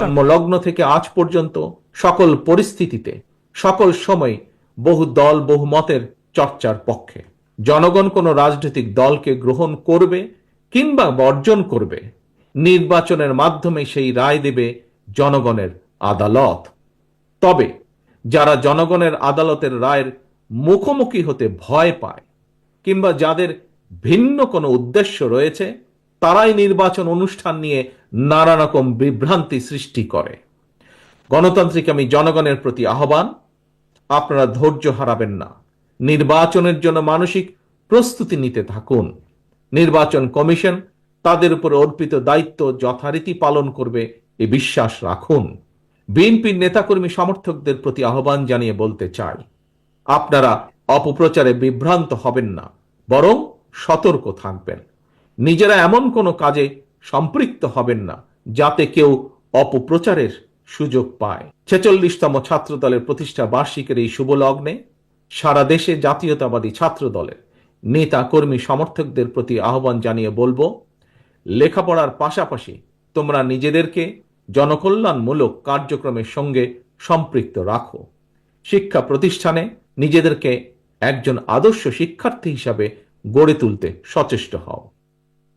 জন্মলগ্ন থেকে আজ পর্যন্ত সকল পরিস্থিতিতে, সকল সময় বহু দল, বহু মতের চর্চার পক্ষে। জনগণ কোন রাজনৈতিক দলকে গ্রহণ করবে কিংবা বর্জন করবে, নির্বাচনের মাধ্যমে সেই রায় দেবে জনগণের আদালত। তবে যারা জনগণের আদালতের রায়ের মুখোমুখি হতে ভয় পায় কিংবা যাদের ভিন্ন কোনো উদ্দেশ্য রয়েছে তারাই নির্বাচন অনুষ্ঠান নিয়ে নানা রকম বিভ্রান্তি সৃষ্টি করে। গণতান্ত্রিক আমি জনগণের প্রতি আহ্বান, আপনারা ধৈর্য হারাবেন না। নির্বাচনের জন্য মানসিক প্রস্তুতি নিতে থাকুন। নির্বাচন কমিশন তাদের উপর অর্পিত দায়িত্ব যথারীতি পালন করবে এ বিশ্বাস রাখুন। বিএনপির নেতাকর্মী সমর্থকদের প্রতি আহ্বান জানিয়ে বলতে চাই, আপনারা অপপ্রচারে বিভ্রান্ত হবেন না, বরং সতর্ক থাকবেন। নিজেরা এমন কোনো কাজে সম্পৃক্ত হবেন না, যাতে কেউ অপপ্রচারের সুযোগ পায়। ছেচল্লিশতম ছাত্র দলের প্রতিষ্ঠা বার্ষিকের এই শুভ লগ্নে সারা দেশে জাতীয়তাবাদী ছাত্র দলের নেতা, কর্মী, সমর্থকদের প্রতি আহ্বান জানিয়ে বলব, লেখাপড়ার পাশাপাশি তোমরা নিজেদেরকে জনকল্যাণমূলক কার্যক্রমের সঙ্গে সম্পৃক্ত রাখো। শিক্ষা প্রতিষ্ঠানে নিজেদেরকে একজন আদর্শ শিক্ষার্থী হিসাবে গড়ে তুলতে সচেষ্ট হও।